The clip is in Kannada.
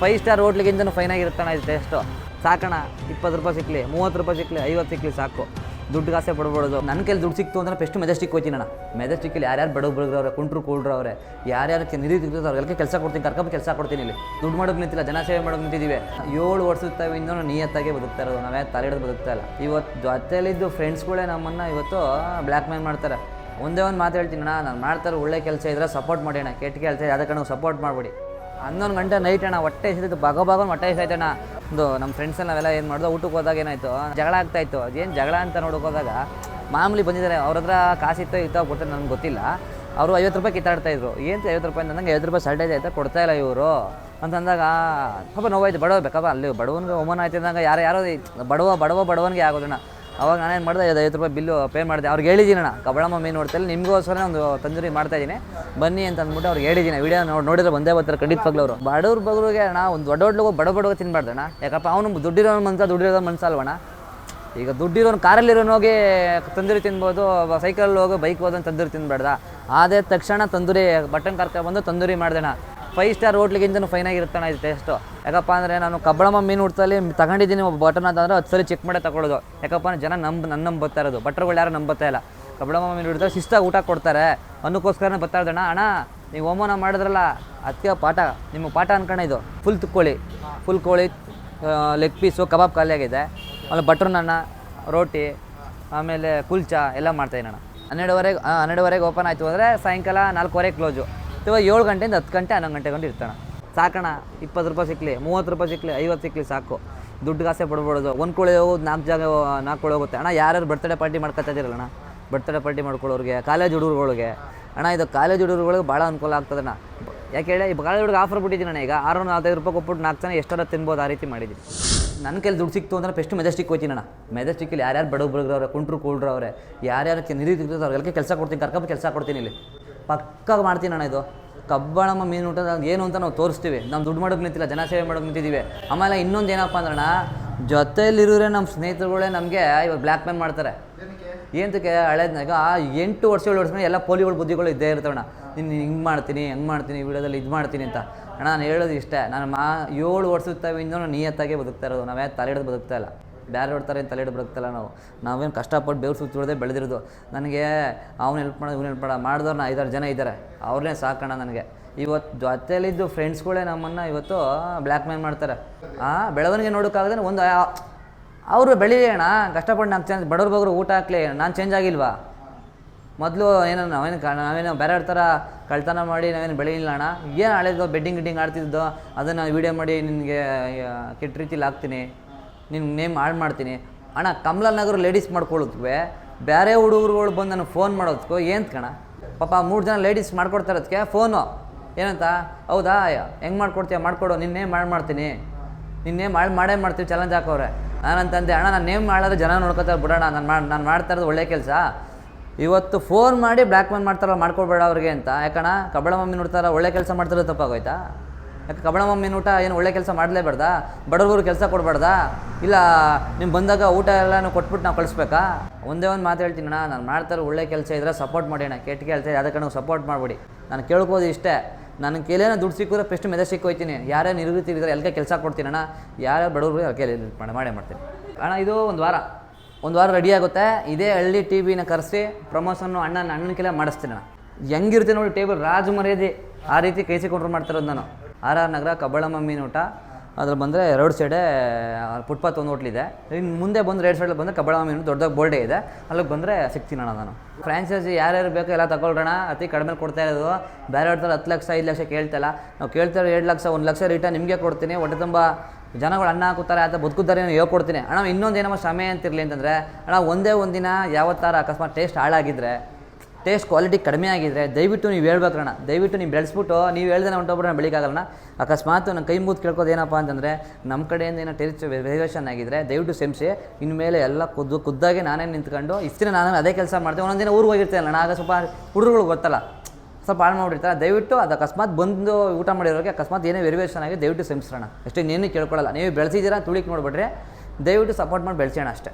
ಫೈವ್ ಸ್ಟಾರ್ ಹೋಟ್ಲಿಗಿಂತನೂ ಫೈನ್ ಆಗಿರುತ್ತಣ್ಣ ಇದು ಟೇಸ್ಟು ಸಾಕಣ ಇಪ್ಪತ್ತು ರೂಪಾಯಿ ಸಿಕ್ಕಲಿ ಮೂವತ್ತು ರೂಪಾಯಿ ಸಿಕ್ಕಲಿ ಐವತ್ತು ಸಿಕ್ಕಲಿ ಸಾಕು. ದುಡ್ಡು ಕಾಸೆ ಪಡ್ಬೋದು ನನ್ನ ಕೈಲಿ ದುಡ್ಡು ಸಿಕ್ತು ಅಂದರೆ ಫಸ್ಟ್ ಮೆಜೆಸ್ಟಿಕ್ ಹೋಗ್ತೀನಿ ಅಣ್ಣ ಮೆಜೆಸ್ಟಿಕ್ಕಲ್ಲಿ ಯಾರ್ಯಾರು ಬಡವ ಬಡಗ್ರವ್ರೆ ಕುಂಟ್ರು ಕೂಡ್ರವ್ರೆ ಯಾರ್ಯಾರು ತೆಗೆದು ಅವ್ರಿಗೆಲ್ಲ ಕೆಲಸ ಕೊಡ್ತೀನಿ ಕರ್ಕೊಂಡು ಕೆಲಸ ಕೊಡ್ತೀನಿ ಇಲ್ಲಿ. ದುಡ್ಡು ಮಾಡೋಕೆ ನಿಂತಿಲ್ಲ, ಜನ ಸೇವೆ ಮಾಡೋಕೆ ನಿಂತಿದ್ದೀವಿ ಏಳು ವರ್ಷದ ಇಂದ ನಿಯತ್ತಾಗೆ ಬದುಕ್ತಾ ಇರೋದು, ನಾವೇ ತಲೆ ಹಿಡಿದು ಬದುಕ್ತಾ ಇಲ್ಲ. ಇವತ್ತು ಜೊತೆಲಿದ್ದು ಫ್ರೆಂಡ್ಸ್ಗಳೇ ನಮ್ಮನ್ನು ಇವತ್ತು ಬ್ಲ್ಯಾಕ್ ಮೇಲ್ ಮಾಡ್ತಾರೆ. ಒಂದೇ ಒಂದು ಮಾತು ಹೇಳ್ತೀನಿ ನಾನು ಮಾಡ್ತಾರೆ ಒಳ್ಳೆ ಕೆಲಸ ಇದ್ರೆ ಸಪೋರ್ಟ್ ಮಾಡಿ ಅಣ್ಣ. ಕೆಟ್ಟ ಕೆಲಸ ಅದಕ್ಕೆ ನಾವು ಸಪೋರ್ಟ್ ಮಾಡಿಬಿಡಿ. ಹನ್ನೊಂದು ಗಂಟೆ ನೈಟ್ ಅಣ್ಣ, ಹೊಟ್ಟೆ ಎಸಿದ್ದು ಬಗ ಬಗ ಹೊಟ್ಟೆ ಎಸಾಯ್ತು ಅಣ್ಣ. ಒಂದು ನಮ್ಮ ಫ್ರೆಂಡ್ಸ್ ನಾವೆಲ್ಲ ಏನು ಮಾಡ್ದೋ, ಊಟಕ್ಕೆ ಹೋದಾಗ ಏನಾಯ್ತು? ಜಗಳ ಆಗ್ತಾಯಿತ್ತು ಅದೇನು ಜಗಳ ಅಂತ ನೋಡೋಕೆ ಹೋದಾಗ, ಮಾಮೂಲಿ ಬಂದಿದ್ದಾರೆ ಅವ್ರ ಹತ್ರ ಕಾಸಿತ್ತೋ ಇತ್ತೋ ಕೊಡ್ತಾರೆ ನನಗೆ ಗೊತ್ತಿಲ್ಲ. ಅವರು ಐವತ್ತು ರೂಪಾಯಿ ಕಿತ್ತಾಡ್ತಾ ಇದ್ರು. ಏನು ಐವತ್ತು ರೂಪಾಯಿ ಅಂತಂದಂಗೆ ಐವತ್ತು ರೂಪಾಯಿ ಸರ್ಟೇಜ್ ಆಯ್ತಾ, ಕೊಡ್ತಾ ಇಲ್ಲ ಇವರು. ಅಂತಂದಾಗ ಪಾಪ ನೋವಾಯ್ತು, ಬಡವ ಬೇಕಪ್ಪ, ಅಲ್ಲಿ ಬಡವನಿಗೆ ಒಮನ ಅಂದಾಗ ಯಾರು ಯಾರೋ ಬಡವ ಬಡವ ಬಡವನಿಗೆ ಆಗೋದಣ್ಣ ಅವಾಗ ನಾನೇನು ಮಾಡಿದೆ, ಐದು ಐವತ್ತು ರೂಪಾಯಿ ಬಿಲ್ಲು ಪೇ ಮಾಡಿದೆ. ಅವ್ರಿಗೆ ಹೇಳಿದ್ದೀನಿ ಅಣ್ಣ, ಕಬಳಮ್ಮ ಮೀನು ನೋಡ್ತಿಲ್ಲ ನಿಮಗೋಸ್ಕರ ಒಂದು ತಂದೂರಿ ಮಾಡ್ತಾ ಇದ್ದೀನಿ ಬನ್ನಿ ಅಂತ ಅಂದ್ಬಿಟ್ಟು ಅವ್ರಿಗೆ ಹೇಳಿದ್ದೀನಿ ವಿಡಿಯೋ ನೋಡಿ ನೋಡಿದ್ರೆ ಬಂದೇ ಬರ್ತಾರೆ ಖಂಡಿತವಾಗ್ಲೂ ಅವರು ಬಡವ್ರ ಬಗ್ರಿಗೆ ಅಣ್ಣ, ಒಂದು ದೊಡ್ಡ ದೊಡ್ಡ ಬಡ ಬಡವ ತಿನ್ಬಾರ್ದಣ್ಣ ಯಾಕಪ್ಪ, ಅವನು ದುಡ್ಡಿರೋ ಮನ್ಸ ದುಡ್ಡಿರೋ ಮನ್ಸಲ್ವಣ್ಣ ಈಗ ದುಡ್ಡಿರೋನು ಕಾರಲ್ಲಿರೋನು ಹೋಗಿ ತಂದೂರಿ ತಿನ್ಬೋದು ಸೈಕಲ್ ಹೋಗಿ ಬೈಕ್ ಹೋದಂಗೆ ತಂದೂರಿ ತಿನ್ಬಾರ್ದ ಆದ ತಕ್ಷಣ ತಂದೂರಿ ಬಟನ್ ಕರ್ಕೊಂಡ್ಬಂದು ತಂದೂರಿ ಮಾಡ್ದಣ ಫೈವ್ ಸ್ಟಾರ್ ಹೋಟ್ಲಿಗಿಂತನೂ ಫೈನ್ ಆಗಿರುತ್ತಣ್ಣ ಇದು ಟೇಸ್ಟು ಯಾಕಪ್ಪ ಅಂದರೆ ನಾನು ಕಬ್ಬಳಮ್ಮ ಮೀನು ಹುಡ್ತಲ್ಲಿ ತಗೊಂಡಿದ್ದೀನಿ ಒಬ್ಬ ಬಟನ್ ಅಂತಂದರೆ ಹತ್ತು ಸಲ ಚೆಕ್ ಮಾಡೇ ತಗೊಳ್ಳೋದು. ಯಾಕಪ್ಪ ಅಂದರೆ ಜನ ನಂಬ ನನ್ನ ನಂಬತ್ತಾ ಇರೋದು. ಬಟ್ರುಗಳು ಯಾರು ನಂಬತ್ತಾ ಇಲ್ಲ. ಕಬ್ಬಳಮ್ಮ ಮೀನು ಹಿಡಿದ್ರೆ ಶಿಸ್ತಾಗಿ ಊಟ ಕೊಡ್ತಾರೆ. ಅನ್ನಕ್ಕೋಸ್ಕರ ಬರ್ತಾ ಇದ್ದಣ್ಣ ಅಣ್ಣ. ನೀವು ಹೋಮನ ಮಾಡಿದ್ರಲ್ಲ ಅತ್ಯ ಪಾಠ, ನಿಮ್ಮ ಪಾಠ ಅನ್ಕೊಂಡೆ ಇದು. ಫುಲ್ ತುಕ್ಕೋಳಿ. ಫುಲ್ ಕೋಳಿ ಲೆಗ್ ಪೀಸು ಕಬಾಬ್ ಖಾಲಿಯಾಗಿದೆ ಆಮೇಲೆ ಬಟ್ರ್ ನನ್ನ, ರೋಟಿ, ಆಮೇಲೆ ಕುಲ್ಚಾ ಎಲ್ಲ ಮಾಡ್ತಾಯಿದ್ದೀನಿ ಅಣ್ಣ. ಹನ್ನೆರಡುವರೆಗೆ ಹನ್ನೆರಡುವರೆಗೆ ಓಪನ್ ಆಯಿತು ಅಂದರೆ ಸಾಯಂಕಾಲ ನಾಲ್ಕುವರೆಗೆ ಕ್ಲೋಸು ಅಥವಾ ಏಳು ಗಂಟೆಯಿಂದ ಹತ್ತು ಗಂಟೆ, ಹನ್ನೊಂದು ಗಂಟೆ ಗಂಟೆ ಇರ್ತಾನೆ. ಸಾಕಣ ಇಪ್ಪತ್ತು ರೂಪಾಯಿ ಸಿಕ್ಕಲಿ ಮೂವತ್ತು ರೂಪಾಯಿ ಸಿಕ್ಕಲಿ ಐವತ್ತು ಸಿಕ್ಕಲಿ ಸಾಕು. ದುಡ್ಡು ಕಾಸೆ ಪಡ್ಬಿಡೋದು. ಒಂದು ಕೋಳಿ ಹೋಗೋದು, ನಾಲ್ಕು ಜಾಗ, ನಾಲ್ಕು ಕೋಳಿ ಹೋಗುತ್ತೆ. ಅಣ್ಣ, ಯಾರ್ಯಾರು ಬರ್ತಡೇ ಪಾರ್ಟಿ ಮಾಡ್ಕೊತಾ ಇದ್ದೀರಲ್ಲ ಅಣ್ಣ? ಬರ್ತಡೇ ಪಾರ್ಟಿ ಮಾಡ್ಕೊಳ್ಳೋರಿಗೆ ಕಾಲೇಜ್ ಹುಡುಗರುಗಳಿಗೆ. ಅಣ್ಣ, ಇದು ಕಾಲೇಜ್ ಹುಡುಗರುಗಳಿಗೆ ಭಾಳ ಅನುಕೂಲ ಆಗ್ತದಣ್ಣ ಯಾಕೆ ಹೇಳಿ, ಈ ಕಾಲೇಜ್ ಹುಡುಗ ಆಫರ್ ಬಿಟ್ಟಿದ್ದೀನಿ ಅಣ್ಣ. ಈಗ ಆರು ನಾಲ್ಕೈದು ರೂಪಾಯಿ ಕೊಟ್ಬಿಟ್ಟು ನಾಲ್ಕು ಜನ ಎಷ್ಟರ ತಿನ್ಬೋದು ಆ ರೀತಿ ಮಾಡಿದ್ದೀನಿ. ನನ್ನ ಕೈಲಿ ದುಡ್ಡು ಸಿಕ್ತು ಅಂದ್ರೆ ಫಸ್ಟ್ ಮೆಜೆಸ್ಟಿಕ್ ಹೋಗ್ತೀನಿ ಅಣ್ಣ. ಮೆಜೆಸ್ಟಿಕ್ಕಲ್ಲಿ ಯಾರ್ಯಾರು ಬಡವ ಬಡಗ್ರವ್ರೆ ಕುಂಟ್ರು ಕೂಡ್ರವ್ರೆ ಯಾರ್ಯಾರು ತೆಗೆದು ಅವ್ರಿಗೆಲ್ಲ ಕೆಲಸ ಕೊಡ್ತೀನಿ ಕರ್ಕೊಂಡು ಕೆಲಸ ಕೊಡ್ತೀನಿ ಇಲ್ಲಿ. ಪಕ್ಕಾಗಿ ಮಾಡ್ತೀನಿ ಅಣ್ಣ ಇದು. ಕಬ್ಬಣಮ್ಮ ಮೀನು ಊಟ ಏನು ಅಂತ ನಾವು ತೋರಿಸ್ತೀವಿ. ನಮ್ಮ ದುಡ್ಡು ಮಾಡೋಕೆ ನಿಂತಿಲ್ಲ, ಜನ ಸೇವೆ ಮಾಡೋಕೆ ನಿಂತಿದ್ದೀವಿ ಆಮೇಲೆ ಇನ್ನೊಂದು ಏನಪ್ಪ ಅಂದ್ರಣ್ಣ ಜೊತೆಯಲ್ಲಿರೋರೆ ನಮ್ಮ ಸ್ನೇಹಿತರುಗಳೇ ನಮಗೆ ಇವಾಗ ಬ್ಲ್ಯಾಕ್ ಮೇಲ್ ಮಾಡ್ತಾರೆ. ಏನಕ್ಕೆ ಆ ಎಂಟು ವರ್ಷ, ಏಳು ವರ್ಷ ಎಲ್ಲ ಪೋಲಿಗಳು, ಬುದ್ಧಿಗಳು ಇದ್ದೇ ಇರ್ತವಣ್ಣ ನೀನು ಹಿಂಗೆ ಮಾಡ್ತೀನಿ, ಹೆಂಗೆ ಮಾಡ್ತೀನಿ, ವಿಡಿಯೋದಲ್ಲಿ ಇದು ಮಾಡ್ತೀನಿ ಅಂತ. ಅಣ್ಣ, ನಾನು ಹೇಳೋದು ಇಷ್ಟೇ. ನಾನು ಮಾ ಏಳು ವರ್ಷದ ತವಿಂದ ನಿಯತ್ತಾಗೆ ಬದುಕ್ತಾ ಇರೋದು. ನಾವೇ ತಲೆ ಹಿಡಿದು ಬದುಕ್ತಾ ಇಲ್ಲ. ಬೇರೆ ಹೊಡ್ತಾರೆ ತಲೆ ಬರುತ್ತಲ್ಲ ನಾವು. ನಾವೇನು ಕಷ್ಟಪಟ್ಟು ಬೇವ್ರು ಸುತ್ತಿಡೋದೇ ಬೆಳೆದಿರೋದು. ನನಗೆ ಅವ್ನು ಹೆಲ್ಪ್ ಮಾಡೋದು, ಇವ್ನು ಹೆಲ್ಪ್ ಮಾಡೋ ಮಾಡಿದವ್ರನ್ನ ಐದಾರು ಜನ ಇದ್ದಾರೆ ಅವ್ರನ್ನೇ ಸಾಕೋಣ ನನಗೆ. ಇವತ್ತು ಜೊತೆಯಲ್ಲಿದ್ದು ಫ್ರೆಂಡ್ಸ್ಗಳೇ ನಮ್ಮನ್ನು ಇವತ್ತು ಬ್ಲ್ಯಾಕ್ ಮೇಲ್ ಮಾಡ್ತಾರೆ. ಆ, ಬೆಳವಣಿಗೆ ನೋಡೋಕ್ಕಾಗದೇ ಒಂದು ಅವರು ಬೆಳೀಲಿ ಅಣ್ಣ, ಕಷ್ಟಪಟ್ಟು ನಾನು ಚೇಂಜ್, ಬಡವ್ರ ಬಗ್ರು ಊಟ ಹಾಕ್ಲಿ, ನಾನು ಚೇಂಜ್ ಆಗಿಲ್ವಾ? ಮೊದಲು ಏನೋ ನಾವೇನು ನಾವೇನೋ ಬೇರೆ ಥರ ಕಳ್ತನ ಮಾಡಿ ನಾವೇನು ಬೆಳೆಯಿಲ್ಲ ಅಣ್ಣ. ಏನು ಹಳೇದು ಬೆಡ್ಡಿಂಗ್ ಗಿಡ್ಡಿಂಗ್ ಆಡ್ತಿದ್ದೋ, ಅದನ್ನು ವೀಡಿಯೋ ಮಾಡಿ ನಿನಗೆ ಕೆಟ್ಟ ರೀತಿಲಿ ಹಾಕ್ತೀನಿ. ನಿನ್ನ ನೇಮ್ ಹಾಳು ಮಾಡ್ತೀನಿ. ಅಣ್ಣ ಕಮಲಾನಗರ ಲೇಡೀಸ್ ಮಾಡ್ಕೊಳ್ಳೋದ್ಕೆ ಬೇರೆ ಹುಡುಗರುಗಳು ಬಂದು ನನಗೆ ಫೋನ್ ಮಾಡೋದಕ್ಕೂ ಏನು ಕಣ? ಪಾಪ ಮೂರು ಜನ ಲೇಡೀಸ್ ಮಾಡ್ಕೊಡ್ತಾ ಇರೋದಕ್ಕೆ ಫೋನು ಏನಂತ? ಹೌದಾ? ಹೆಂಗೆ ಮಾಡ್ಕೊಡ್ತೀಯ? ಮಾಡ್ಕೊಡು. ನೇಮ್ ಹಾಳು ಮಾಡ್ತೀನಿ. ನಿನ್ನ ನೇಮ್ ಮಾಡಿ ಮಾಡೇ ಮಾಡ್ತೀವಿ ಚಾಲೆಂಜ್ ನಾನು ನಾನಂತಂದೆ, ಅಣ್ಣ, ನಾನು ನೇಮ್ ಮಾಡಿದ್ರೆ ಜನ ನೋಡ್ಕೊತಾರೆ. ಬಿಡೋಣ, ನಾನು ಮಾಡಿ, ನಾನು ಮಾಡ್ತಾ ಇರೋದು ಒಳ್ಳೆ ಕೆಲಸ. ಇವತ್ತು ಫೋನ್ ಮಾಡಿ ಬ್ಲ್ಯಾಕ್ ಮೇಲ್ ಮಾಡ್ತಾರಲ್ಲ, ಮಾಡ್ಕೊಡ್ಬೇಡ ಅವ್ರಿಗೆ ಅಂತ. ಯಾಕಣ್ಣ? ಕಬಳ ಮಮ್ಮಿ ನೋಡ್ತಾರ, ಒಳ್ಳೆ ಕೆಲಸ ಮಾಡ್ತಾರೆ ತಪ್ಪಾಗೋಯ್ತಾ? ಯಾಕೆ ಕಬಳ ಮಮ್ಮಿನ ಊಟ ಏನು ಒಳ್ಳೆ ಕೆಲಸ ಮಾಡಲೇಬಾರ್ದಾ? ಬಡವ್ರಿಗೂ ಕೆಲಸ ಕೊಡಬಾರ್ದಾ? ಇಲ್ಲ ನಿಮ್ಮ ಬಂದಾಗ ಊಟ ಎಲ್ಲನೂ ಕೊಟ್ಬಿಟ್ಟು ನಾವು ಕಳಿಸ್ಬೇಕಾ? ಒಂದೇ ಒಂದು ಮಾತು ಹೇಳ್ತೀನಿ ಅಣ್ಣ, ನಾನು ಮಾಡ್ತಾರೆ ಒಳ್ಳೆ ಕೆಲಸ ಇದ್ರೆ ಸಪೋರ್ಟ್ ಮಾಡಿ ಅಣ್ಣ. ಕೆಟ್ಟ ಕೆಲಸ ಇದೆ ಅದಕ್ಕೆ ನಾವು ಸಪೋರ್ಟ್ ಮಾಡಿಬಿಡಿ. ನಾನು ಕೇಳ್ಕೋದು ಇಷ್ಟೇ. ನನ್ನ ಕೈಲೇನೋ ದುಡ್ಡು ಸಿಕ್ಕಿದ್ರೆ ಫಸ್ಟ್ ಮೆದೆ ಸಿಕ್ಕೋಯ್ತೀನಿ ಯಾರ್ಯಾರು ಇದ್ರೆ ಎಲ್ಲ ಕೆಲಸ ಕೊಡ್ತೀನಿ ಅಣ್ಣ. ಯಾರ್ಯಾರು ಬಡವರು ಎಲ್ಲ ಕೈಲಿ ಮಾಡಿ ಮಾಡೇ ಮಾಡ್ತೀನಿ. ಅಣ್ಣ, ಇದು ಒಂದು ವಾರ. ಒಂದು ವಾರ ರೆಡಿ ಆಗುತ್ತೆ. ಇದೇ ಹಳ್ಳಿ ಟಿ ವಿನ ಕರೆಸಿ ಪ್ರಮೋಷನ್ನು ಅಣ್ಣನ ಅಣ್ಣನ ಕೆಲ ಮಾಡಿಸ್ತೀನಿ ಅಣ್ಣ. ಹೆಂಗಿರುತ್ತೆ ನೋಡಿ ಟೇಬಲ್ ರಾಜು ಮರ್ಯಾದೆ ಆ ರೀತಿ ಕೈ ಸಿಕೊಂಡ್ರು ಮಾಡ್ತಿರೋದು ನಾನು. ಆರ್ ಆರ್ ನಗರ ಕಬ್ಬಳಮ್ಮ ಮೀನು ಊಟ. ಅದ್ರ ಬಂದರೆ ರೋಡ್ ಸೈಡೇ ಫುಟ್ಪಾತ್ ಒಂದು ಹೋಟ್ಲಿದೆ ಇನ್ನು ಮುಂದೆ ಬಂದರೆ ರೇಡ್ ಸೈಡಲ್ಲಿ ಬಂದರೆ ಕಬ್ಬಳಮ್ಮ ಮೀನು ದೊಡ್ಡದಾಗಿ ಬೋರ್ಡೇ ಇದೆ. ಅಲ್ಲಿಗೆ ಬಂದರೆ ಸಿಗ್ತೀನಿ ಅಣ್ಣ ನಾನು. ಫ್ರಾಂಚೈಸಿ ಯಾರ್ಯಾರು ಬೇಕೋ ಎಲ್ಲ ತಗೊಳ್ಳೋಣ ಅತಿ ಕಡಿಮೆ ಕೊಡ್ತಾ ಇರೋದು. ಬೇರೆ ಅವ್ರ ಹತ್ತು ಲಕ್ಷ, ಐದು ಲಕ್ಷ ಕೇಳ್ತಲ್ಲ. ನಾವು ಕೇಳ್ತಾರೆ ಎರಡು ಲಕ್ಷ, ಒಂದು ಲಕ್ಷ ರಿಟರ್ನ್ ನಿಮಗೆ ಕೊಡ್ತೀನಿ. ಹೊಟ್ಟೆ ತುಂಬ ಜನಗಳು ಅನ್ನ ಹಾಕುತ್ತಾರೆ ಅಥವಾ ಬದುಕುತ್ತಾರೆ ನಾನು ಹೇಳ್ಕೊಡ್ತೀನಿ ಅಣ್ಣ, ಇನ್ನೊಂದು ಏನಮ್ಮ ಸಮಯ ಅಂತಿರಲಿ ಅಂತಂದರೆ, ಅಣ್ಣ, ಒಂದೇ ಒಂದಿನ ಯಾವತ್ತಾರ ಅಕಸ್ಮಾತ್ ಟೇಸ್ಟ್ ಹಾಳಾಗಿದ್ದರೆ ಟೇಸ್ಟ್ ಕ್ವಾಲಿಟಿ ಕಡಿಮೆ ಆಗಿದ್ರೆ ದಯವಿಟ್ಟು ನೀವು ಹೇಳ್ಬೇಕಣ್ಣ ದಯವಿಟ್ಟು ನೀವು ಬೆಳೆಸ್ಬಿಟ್ಟು ನೀವು ಹೇಳ್ದೆ ಹೊಂಟೋಗ್ಬಿಟ್ರೆ ಬೆಳಿಗಾಗಲ್ಲ ಅಕಸ್ಮಾತ್ ನನ್ನ ಕೈ ಮೂತ್ ಕೇಳ್ಕೋದು ಏನಪ್ಪ ಅಂತಂದರೆ ನಮ್ಮ ಕಡೆಯಿಂದ ಏನೋ ಟೇಸ್ಟ್ ವೇರಿಯೇಷನ್ ಆಗಿದ್ರೆ ದಯವಿಟ್ಟು ಸೆಮ್ಸಿ ಇನ್ಮೇಲೆ ಎಲ್ಲ ಕುದ್ದು ಕುದ್ದಾಗೆ ನಾನೇ ನಿಂತ್ಕೊಂಡು ಇಷ್ಟಿನ ನಾನು ಅದೇ ಕೆಲಸ ಮಾಡ್ತೀನಿ ದಿನ ಊರಿಗೆ ಹೋಗಿರ್ತೇನೆ ಆಗ ಸ್ವಲ್ಪ ಹುಡುಗರುಗಳು ಗೊತ್ತಲ್ಲ, ಸ್ವಲ್ಪ ಹಾಳು ಮಾಡಿರ್ತಾರೆ ದಯವಿಟ್ಟು ಅದು ಅಕಸ್ಮಾತ್ ಬಂದು ಊಟ ಮಾಡಿರೋರಿಗೆ ಅಕಸ್ಮಾತ್ ಏನೇ ವೆರಿವೇಷನ್ ಆಗಿ ದಯವಿಟ್ಟು ಕ್ಷಮಿಸೋಣ ಅಷ್ಟೇ ಇನ್ನೇನು ಕೇಳ್ಕೊಳ್ಳಲ್ಲ ನೀವು ಬೆಳೆಸಿದ್ದೀರಾ ತುಳಿಕ್ ನೋಡಿಬಿಟ್ರೆ ದಯವಿಟ್ಟು ಸಪೋರ್ಟ್ ಮಾಡಿ ಬೆಳೆಸೋಣ ಅಷ್ಟೇ.